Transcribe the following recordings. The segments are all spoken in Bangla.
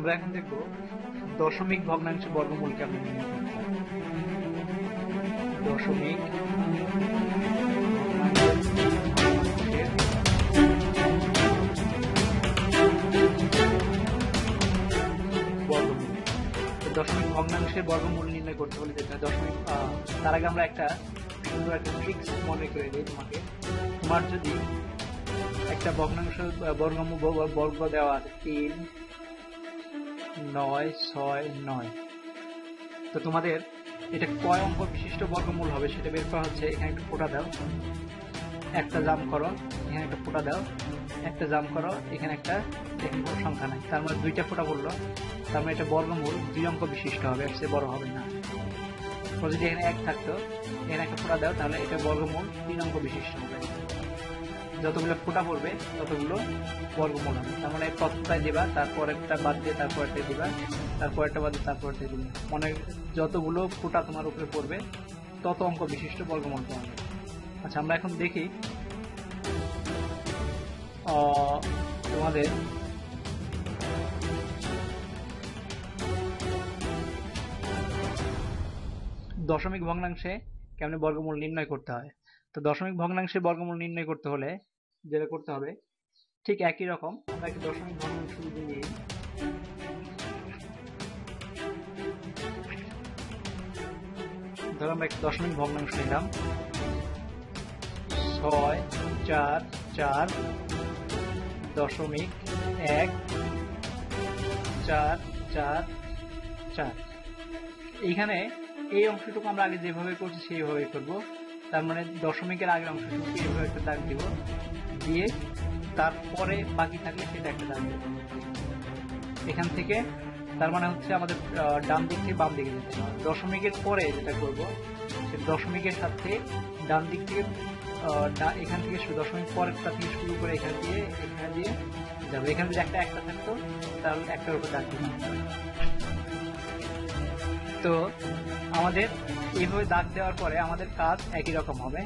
আমরা এখন দেখব দশমিক ভগ্নাংশ বর্গমূল কেমন। দশমিক দশমিক ভগ্নাংশের বর্গমূল নির্ণয় করতে হলে যেটা দশমিক তার আগে আমরা একটা সুন্দর একটা ট্রিক্স মনে করে দিই তোমাকে তোমার যদি একটা ভগ্নাংশ বর্গমূল বর্গ দেওয়া আছে তিন নয় ছয় নয়। তো তোমাদের এটা কয় অঙ্ক বিশিষ্ট বর্গমূল হবে সেটা বের করা হচ্ছে। এখানে একটা ফোঁটা দাও। একটা জাম করো। এখানে একটা ফোঁটা দাও। একটা জাম করো। এখানে একটা কোনো সংখ্যা নাই। তার মানে দুইটা ফোঁটা পড়ল তার মানে এটা বর্গমূল। দুই অঙ্ক বিশিষ্ট হবে, এর বড় হবে না। যদি এখানে এক থাকতো। এখানে একটা ফোঁটা দাও, তাহলে এটা বর্গমূল। তিন অঙ্ক বিশিষ্ট হবে। যতগুলো ফোঁটা পড়বে, ততগুলো বর্গমূল হবে তার মানে প্রত্যয় দিবা তারপর একটা বাদ দিয়ে তারপর একটা দিবা তারপর একটা বাদ দিয়ে তারপর একটা দিবা। মানে যতগুলো ফোঁটা তোমার উপরে পড়বে, তত অঙ্ক বিশিষ্ট বর্গমূল পাওয়া আচ্ছা আমরা এখন দেখি তোমাদের দশমিক ভগ্নাংশে কেমনে বর্গমূল নির্ণয় করতে হয়? তো দশমিক ভগ্নাংশে বর্গমূল নির্ণয় করতে হলে যেটা করতে হবে। ঠিক একই রকম, আমরা একটা দশমিক ভগ্নাংশ যদি নিই। ধরো আমরা একটা দশমিক ভগ্নাংশ নিলাম। ছয়, চার চার, দশমিক এক, চার চার চার। এইখানে এই অংশটুকু আমরা আগে যেভাবে করছি সেইভাবে করব। তার মানে দশমিকের আগের অংশটুকু এইভাবে একটা দাগ দিব। দিয়ে তারপরে বাকি থাকলে সেটা একটা দিব। এখান থেকে তার মানে হচ্ছে আমাদের ডান দিক থেকে বাম দিকে যেতে দশমিকের পরে যেটা করব, সে দশমিকের সাথে ডান দিক থেকে এখান থেকে দশমিক পরেরটা থেকে শুরু করে এখান দিয়ে, এখানে দিয়ে যাবে। এখানে যদি একটা একটা থাকতো, তাহলে একটার উপর দাগ দিতাম তো আমাদের এইভাবে দাগ দেওয়ার পরে আমাদের কাজ একই রকম হবে।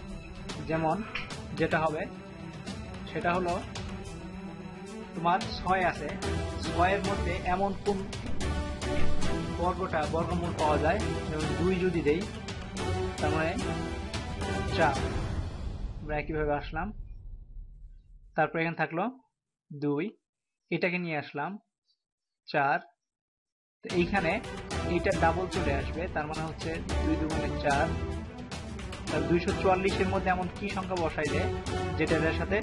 যেমন যেটা হবে সেটা হলো, তোমার ছয় আছে। ছয়ের মধ্যে এমন কোন বর্গটা, বর্গমূল পাওয়া যায়? যেমন দুই যদি দেই, তার মানে চার। আমরা একইভাবে আসলাম। তারপর এখানে থাকল দুই। এটাকে নিয়ে আসলাম চার। তো এইখানে এইটা ডাবল চলে আসবে, তার মানে হচ্ছে দুই দুগুণে চার। দুইশো চুয়াল্লিশের মধ্যে এমন কি সংখ্যা বসাইলে যেটা এর সাথে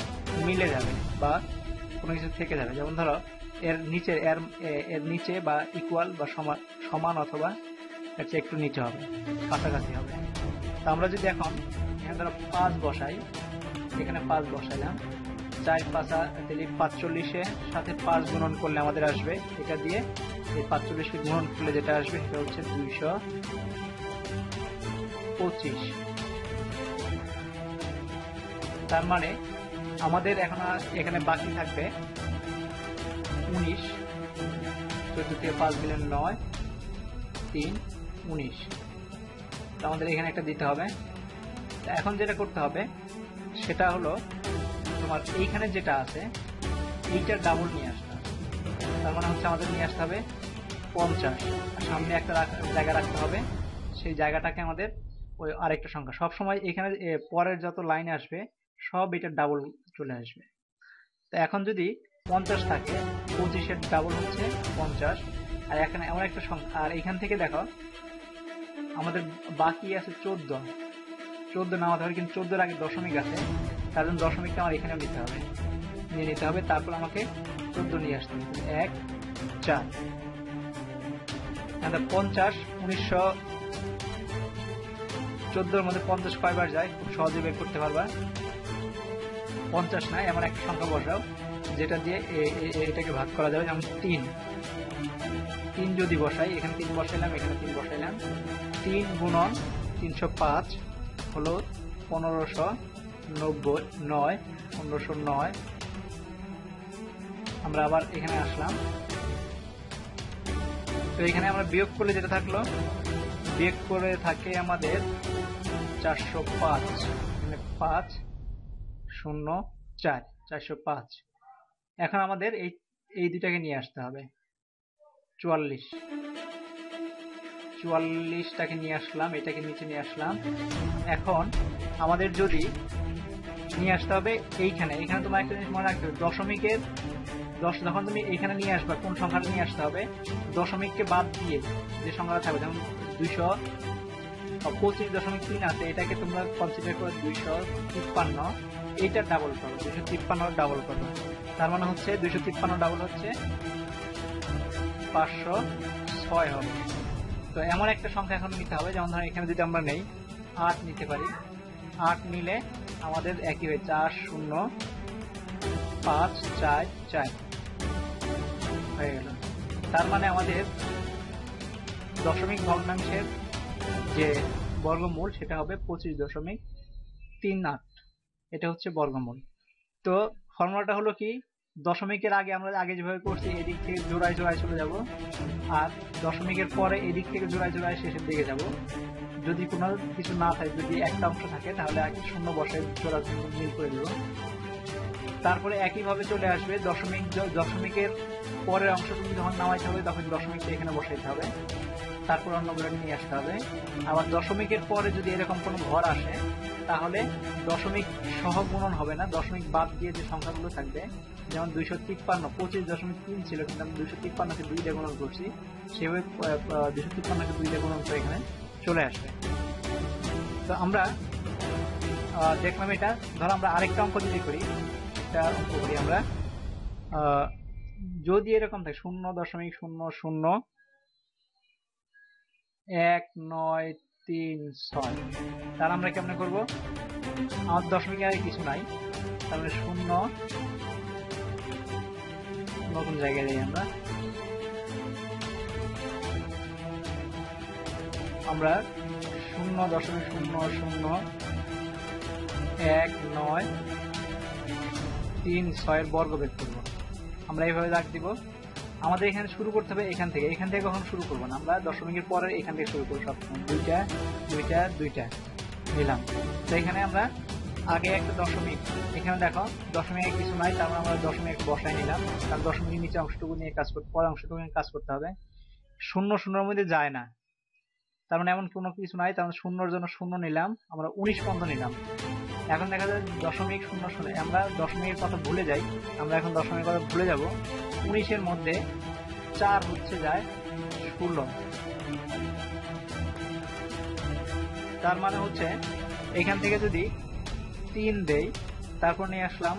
মিলে যাবে বা কোনো কিছু থেকে যাবে? যেমন ধরো, এর নিচে এর এর নিচে বা ইকুয়াল বা সমান সমান অথবা এর একটু নিচে হবে, কাছাকাছি হবে। তো আমরা যদি এখন এখানে ধরো পাঁচ বসাই, এখানে পাঁচ বসাইলাম, চার পাঁচা তাহলে পাঁচচল্লিশের সাথে পাঁচ গুণন করলে আমাদের আসবে, এটা দিয়ে এই পাঁচচল্লিশকে গুণন করলে যেটা আসবে সেটা হচ্ছে দুইশো পঁচিশ। তার মানে আমাদের এখন এখানে বাকি থাকবে উনিশ চোদ্দ পাঁচ দিলে নয়, তিন, উনিশ। তো আমাদের এখানে একটা দিতে হবে। এখন যেটা করতে হবে, সেটা হলো তোমার এইখানে যেটা আছে এইটার ডাবল নিয়ে আসতে তার মানে হচ্ছে আমাদের নিয়ে আসতে হবে পঞ্চাশ। সামনে একটা জায়গা রাখতে হবে, সেই জায়গাটাকে আমাদের ওই আরেকটা সংখ্যা। সব সময় এখানে পরের যত লাইন আসবে সব এটার ডাবল চলে আসবে। তো এখন যদি পঞ্চাশ থাকে, পঁচিশের ডাবল হচ্ছে পঞ্চাশ। আর এখানে এমন একটা সংখ্যা, আর এখান থেকে দেখো, আমাদের বাকি আছে চোদ্দ। চোদ্দ নামাতে হবে কিন্তু চোদ্দোর আগে দশমিক আছে। তার জন্য দশমিকটা আমার এখানেও নিতে হবে। নিয়ে নিতে হবে, তারপর আমাকে চোদ্দ নিয়ে আসতে হবে। এক, চার। পঞ্চাশ, উনিশশো চোদ্দোর মধ্যে পঞ্চাশ কয়বার যায়? খুব সহজে বের করতে পারবা। পঞ্চাশ নাই, এমন একটা সংখ্যা বসাও, যেটা দিয়ে এটাকে ভাগ করা যাবে, যেমন তিন। তিন যদি বসাই, এখানে তিন বসাইলাম, এখানে তিন বসাইলাম। তিন গুণন তিনশো পাঁচ হলো পনেরোশো নব্বই, নয়, পনেরোশো নয়। আমরা আবার এখানে আসলাম। তো এখানে আমরা বিয়োগ করলে যেটা থাকল? বিয়োগ করে থাকে আমাদের চারশো পাঁচ। মানে পাঁচ শূন্য চার, চারশো পাঁচ। এখন আমাদের এই এই দুটাকে নিয়ে আসতে হবে। চুয়াল্লিশ। চুয়াল্লিশটাকে নিয়ে আসলাম, এটাকে নিচে নিয়ে আসলাম। এখন আমাদের যদি নিয়ে আসতে হবে এইখানে। এখানে তোমার একটা জিনিস মনে রাখতে হবে, দশমিকের দশ, যখন তুমি এখানে নিয়ে আসবে, কোন সংখ্যাটা নিয়ে আসতে হবে, দশমিককে বাদ দিয়ে যে সংখ্যাটা থাকবে, যেমন দুইশো, পঁচিশ দশমিক তিন আছে, এটাকে তোমরা কনসিডার করো দুইশো তিপ্পান্ন। এইটা ডাবল করো দুইশো তিপ্পান্ন ডাবল করো তার মানে হচ্ছে দুইশো তিপ্পান্ন ডাবল হচ্ছে পাঁচশো ছয় হবে। তো এমন একটা সংখ্যা এখন নিতে হবে, যেমন ধরো এখানে যদি আমরা নেই, আট নিতে পারি। আট নিলে আমাদের একই হয়ে চার, শূন্য, পাঁচ, চার চার হয়ে গেল। তার মানে আমাদের দশমিক ভগ্নাংশের যে বর্গমূল, সেটা হবে পঁচিশ দশমিক তিন আট। এটা হচ্ছে বর্গমূল। তো ফর্মুলাটা হলো কি, দশমিকের আগে আমরা আগে যেভাবে করছি, এদিক থেকে জোড়ায় জোড়ায় চলে যাব, আর দশমিকের পরে এদিক থেকে জোড়ায় জোড়ায় শেষের দিকে যাব। যদি কোনো কিছু না থাকে, যদি একটা অংশ থাকে, তাহলে আগে শূন্য বসে জোড়া মিল করে দেব। তারপরে একইভাবে চলে আসবে, দশমিক দশমিকের পরের অংশ তুমি যখন নামাইতে হবে, তখন দশমিকটা এখানে বসাইতে হবে। তারপর অন্যগুলো নিয়ে আসতে হবে। আবার দশমিকের পরে যদি এরকম কোনো ঘর আসে তাহলে দশমিক সহ গুণন হবে না, দশমিক বাদ দিয়ে যে সংখ্যাগুলো থাকবে, যেমন দুইশো তিপ্পান্ন, পঁচিশ দশমিক তিন ছিল, কিন্তু আমি দুইশো তিপ্পান্নকে দুই দিয়ে গুণন করছি, সেভাবে দুইশো তিপ্পান্নকে দুই দিয়ে গুণন করে এখানে চলে আসবে। তো আমরা দেখলাম এটা, ধরো আমরা আরেকটা অঙ্ক যদি করি, একটা অঙ্ক করি আমরা যদি এরকম থাকে, শূন্য দশমিক শূন্য শূন্য, এক, নয় তিন, ছয়। তাহলে আমরা কেমন করব? আমার দশমিক আগে কিছু নাই। তাহলে শূন্য। নতুন জায়গায় যাই আমরা। আমরা শূন্য দশমিক শূন্য শূন্য এক নয় তিন ছয়ের বর্গ বের করব। আমরা এইভাবে দাগ দিব। আমাদের এখানে শুরু করতে হবে এখান থেকে। এখান থেকে কখন শুরু করব না? আমরা দশমিকের পরে এখান থেকে শুরু করব সবসময় দুইটা দুইটা দুইটা। নিলাম। তো এখানে আমরা আগে একটা দশমিক। এখানে দেখো, দশমিকে কিছু নাই, তারপর আমরা দশমিক বসায় নিলাম। কারণ দশমিকের নিচে অংশটুকু নিয়ে কাজ করতে পরে অংশটুকু নিয়ে কাজ করতে হবে। শূন্য শূন্যর মধ্যে যায় না। তার মানে এমন কোনো কিছু নাই, তার মানে শূন্যর জন্য শূন্য নিলাম। আমরা উনিশ পর্যন্ত নিলাম। এখন দেখা যায় দশমিক শূন্য শূন্য। আমরা দশমিকের কথা ভুলে যাই, আমরা এখন দশমিকের কথা ভুলে যাব। উনিশের মধ্যে চার হচ্ছে যায় ষোলো। তার মানে হচ্ছে এখান থেকে যদি তিন দেই, তারপর নিয়ে আসলাম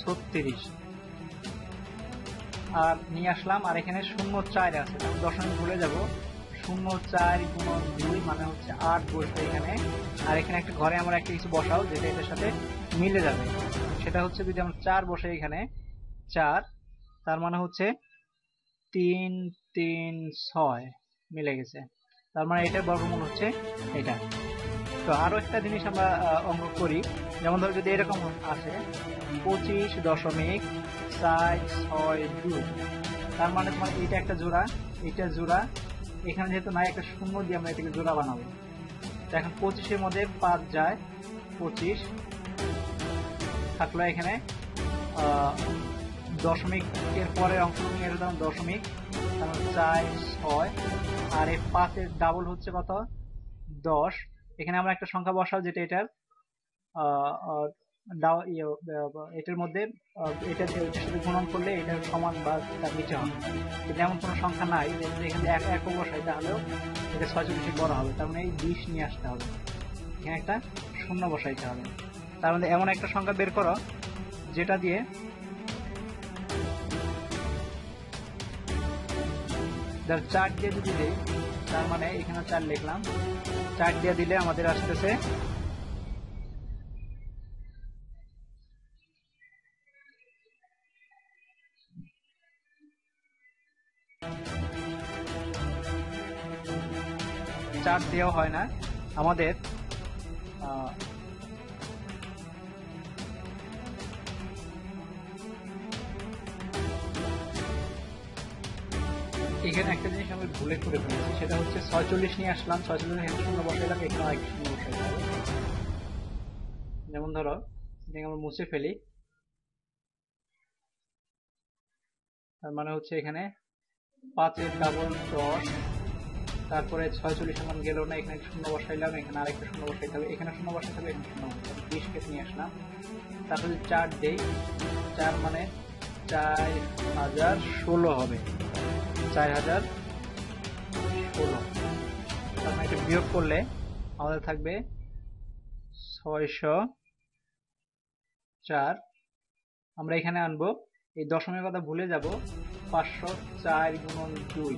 ছত্রিশ। আর নিয়ে আসলাম, আর এখানে শূন্য চার আছে দশমিক ভুলে যাব। শূন্য চার গুণন দুই মানে হচ্ছে আট বসবে এখানে। আর এখানে একটা ঘরে আমরা একটা কিছু বসাও, যেটা এটার সাথে মিলে যাবে। সেটা হচ্ছে যদি আমরা চার বসে এখানে, চার, তার মানে হচ্ছে তিন তিন, ছয় মিলে গেছে। তার মানে এটার বর্গমূল হচ্ছে এটা। তো আরও একটা জিনিস আমরা অঙ্ক করি। যেমন ধরো যদি এরকম আসে, পঁচিশ দশমিক চার, ছয়, দুই। তার মানে তোমার এইটা একটা জোড়া এটা জোড়া এখানে যেহেতু নাই একটা শূন্য দিয়ে আমরা এটাকে জোড়া বানাবো। এখন পঁচিশের মধ্যে পাঁচ যায় পঁচিশ। থাকল এখানে আহ, দশমিক এর পরের অংশ নিয়ে দশমিক। তারপর চার ছয়। আর এই পাঁচের ডাবল হচ্ছে কত? দশ। এখানে আমরা একটা সংখ্যা বসাও যেটা এটার ইয়ে, এটার মধ্যে এটা গুণন করলে এটার সমান বা তার নিচে হবে। কিন্তু এমন কোনো সংখ্যা নাই এখানে এক এক বসাই তাহলেও এটা ছয়চল্লিশে বড় হবে। তার মানে এই বিশ নিয়ে আসতে হবে। এখানে একটা শূন্য বসাইতে হবে। তার মধ্যে এমন একটা সংখ্যা বের করো যেটা দিয়ে ধর চার দিয়ে যদি দেই তার মানে এখানে চার লিখলাম। চার দিয়ে দিলে আমাদের আসতেছে চার দিয়েও হয় না। আমাদের এখানে একটা জিনিস আমি ভুলে করে ফেলেছি, সেটা হচ্ছে ছয়চল্লিশ নিয়ে আসলাম, ছয়চল্লিশ এখানে শূন্য বসাইলাম এখানে আরেক শূন্য হবে যেমন ধরো আমরা মুছে ফেলি। তার মানে হচ্ছে এখানে পাঁচের ডাবল দশ তারপরে ছয়চল্লিশ মান গেল না, এখানে শূন্য বসাইলাম, এখানে আরেকটা শূন্য বসাইতে হবে। এখানে শূন্য বসাইতে হবে, এখানে শূন্য বিশ কেটে নিয়ে আসলাম। তারপরে যদি চার দেই, চার মানে চার হাজার ষোলো হবে। চার হাজার ষোলো। তার মানে এটা বিয়োগ করলে আমাদের থাকবে ছয়শো চার। আমরা এখানে আনব। এই দশমের কথা ভুলে যাব। পাঁচশো চার গুণন দুই।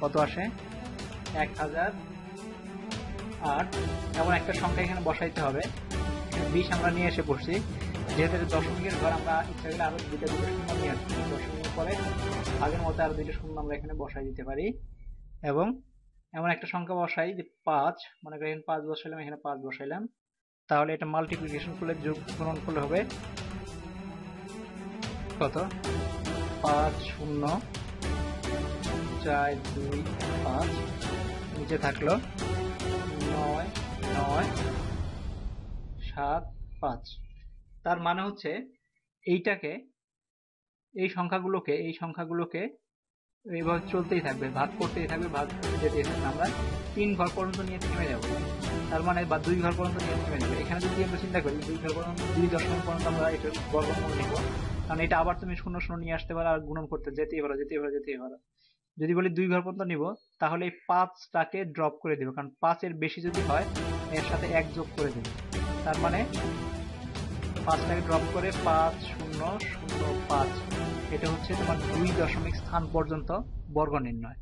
কত আসে? এক হাজার। আট এমন একটা সংখ্যা এখানে বসাইতে হবে। বিশ আমরা নিয়ে এসে পড়ছি। যেহেতু দশমিকের ঘর, আমরা ইচ্ছা করলে আরও দুইটা দুটো শূন্য নিয়ে আসছি দশমিকের পরে আগের মতো আরও দুইটা শূন্য আমরা এখানে বসাই দিতে পারি। এবং এমন একটা সংখ্যা বসাই যে পাঁচ, মনে করেন পাঁচ বসাইলাম, এখানে পাঁচ বসাইলাম। তাহলে এটা মাল্টিপ্লিকেশন করলে যোগ গুণন করলে হবে কত? পাঁচ শূন্য, চার দুই পাঁচ। নিচে থাকল। নয় নয়, সাত, পাঁচ। তার মানে হচ্ছে এইটাকে, এই সংখ্যাগুলোকে এই সংখ্যাগুলোকে এইভাবে চলতেই থাকবে, ভাগ করতেই থাকবে, ভাগ যেতেই থাকবে। আমরা তিন ঘর পর্যন্ত নিয়ে থেমে যাব। তার মানে বা দুই ঘর পর্যন্ত নিয়ে থেমে যাবে। এখানে যদি আমরা চিন্তা করি, দুই ঘর পর্যন্ত, দুই দশমিক পর্যন্ত আমরা এটা বর্গমূল নিব। কারণ এটা আবার তুমি শূন্য শূন্য নিয়ে আসতে পারো আর গুণন করতে যেতেই পারো যেতেই পারো যেতেই পারো। যদি বলি দুই ঘর পর্যন্ত নিব, তাহলে এই পাঁচটাকে ড্রপ করে দেবে। কারণ পাঁচের বেশি যদি হয়, এর সাথে এক যোগ করে দেবে। তার মানে পাঁচটাকে ড্রপ করে পাঁচ শূন্য শূন্য পাঁচ, এটা হচ্ছে তোমার দুই দশমিক স্থান পর্যন্ত বর্গ নির্ণয়।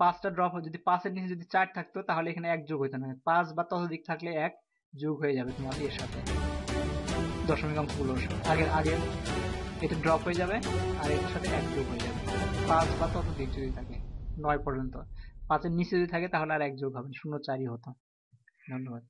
পাঁচটা ড্রপ যদি পাঁচের নিচে যদি চার থাকতো, তাহলে এখানে এক যোগ হইতো না। পাঁচ বা ততোধিক থাকলে এক যোগ হয়ে যাবে তোমার এর সাথে। দশমিক অঙ্কগুলোর আগে আগে এটা ড্রপ হয়ে যাবে, আর এর সাথে এক যোগ হয়ে যাবে। পাঁচ বা ততোধিক যদি থাকে, নয় পর্যন্ত। পাঁচের নিচে যদি থাকে, তাহলে আর এক যোগ হবে শূন্য চারই হতো। ধন্যবাদ।